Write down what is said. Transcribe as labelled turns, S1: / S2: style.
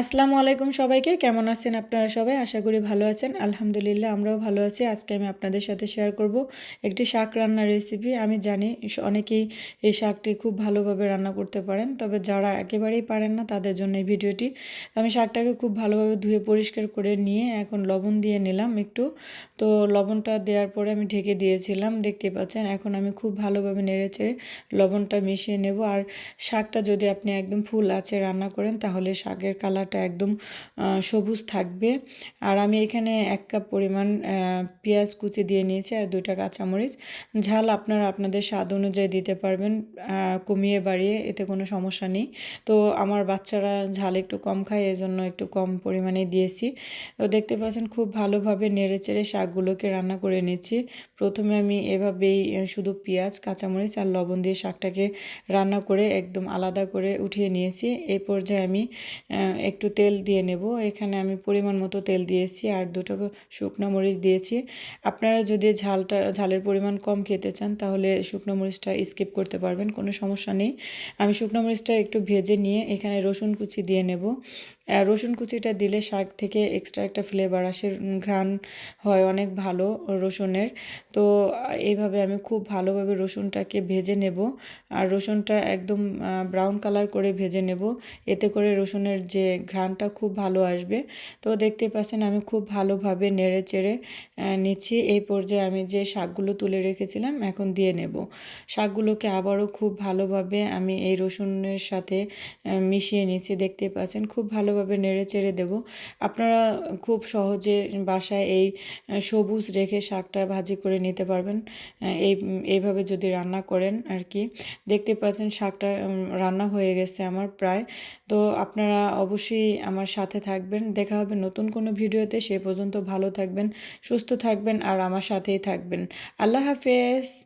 S1: আসসালামু আলাইকুম সবাইকে। কেমন আছেন আপনারা সবাই? আশা করি ভালো আছেন। আলহামদুলিল্লাহ, আমরাও ভালো আছি। আজকে আমি আপনাদের সাথে শেয়ার করব একটি শাক রান্নার রেসিপি আমি জানি অনেকেই এই শাকটি খুব ভালোভাবে রান্না করতে পারেন, তবে যারা একেবারেই পারেন না, তাদের জন্য এই ভিডিওটি। আমি শাকটাকে খুব ভালোভাবে ধুয়ে পরিষ্কার করে নিয়ে এখন লবণ দিয়ে নিলাম একটু। তো লবণটা দেওয়ার পরে আমি ঢেকে দিয়েছিলাম, দেখতে পাচ্ছেন? এখন আমি খুব ভালোভাবে নেড়েচেড়ে লবণটা মিশিয়ে নেব। আর শাকটা যদি আপনি একদম ফুল আছে রান্না করেন, তাহলে শাকের কালারটা একদম সবুজ থাকবে। আর আমি এখানে এক কাপ পরিমাণ পেঁয়াজ কুচি দিয়ে নিয়েছি আর দুইটা কাঁচামরিচ। ঝাল আপনারা আপনাদের স্বাদ অনুযায়ী দিতে পারবেন কমিয়ে বাড়িয়ে, এতে কোনো সমস্যা নেই। তো আমার বাচ্চারা ঝাল একটু কম খায়, এজন্য একটু কম পরিমাণে দিয়েছি। তো দেখতে পাচ্ছেন খুব ভালোভাবে নেড়ে চেড়ে শাকগুলোকে রান্না করে নিচ্ছি। প্রথমে আমি এভাবেই শুধু পেঁয়াজ, কাঁচামরিচ আর লবণ দিয়ে শাকটাকে রান্না করে একদম আলাদা করে উঠিয়ে নিয়েছি। এই পর্যায়ে আমি একটু তেল দিয়ে নেব। এখানে আমি পরিমাণ মতো তেল দিয়েছি আর দুটো শুকনো মরিচ দিয়েছি। আপনারা যদি ঝালটা, ঝালের পরিমাণ কম খেতে চান তাহলে শুকনো মরিচটা স্কিপ করতে পারবেন, কোনো সমস্যা নেই। আমি শুকনো মরিচটা একটু ভেজে নিয়ে এখানে রসুন কুচি দিয়ে নেব। রসুন কুচিটা দিলে শাক থেকে এক্সট্রা একটা ফ্লেভার আসে ঘ্রাণ হয়, অনেক ভালো রসুনের। তো, এইভাবে আমি খুব ভালোভাবে রসুনটাকে ভেজে নেব। আর রসুনটা একদম ব্রাউন কালার করে ভেজে নেব। এতে করে রসুনের যে ঘ্রাণটা খুব ভালো আসবে। তো, দেখতে পাচ্ছেন আমি খুব ভালোভাবে নেড়ে চেড়ে নিচ্ছি। এই পর্যায়ে আমি যে শাকগুলো তুলে রেখেছিলাম, এখন দিয়ে নেব। শাকগুলোকে আবারও খুব ভালোভাবে আমি এই রসুনের সাথে মিশিয়ে নিচ্ছি। দেখতে পাচ্ছেন খুব ভালোভাবে নেড়ে চেড়ে দেব। আপনারা খুব সহজে বাসায় এই সবুজ রেখে শাকটা ভাজি করে নিতে পারবেন। এই, এইভাবে যদি রান্না করেন আর কি দেখতে পাচ্ছেন শাকটা রান্না হয়ে গেছে আমার প্রায়। তো আপনারা অবশ্যই আমার সাথে থাকবেন। দেখা হবে নতুন কোনো ভিডিওতে। সে পর্যন্ত ভালো থাকবেন, সুস্থ থাকবেন আর আমার সাথেই থাকবেন। আল্লাহ হাফেজ।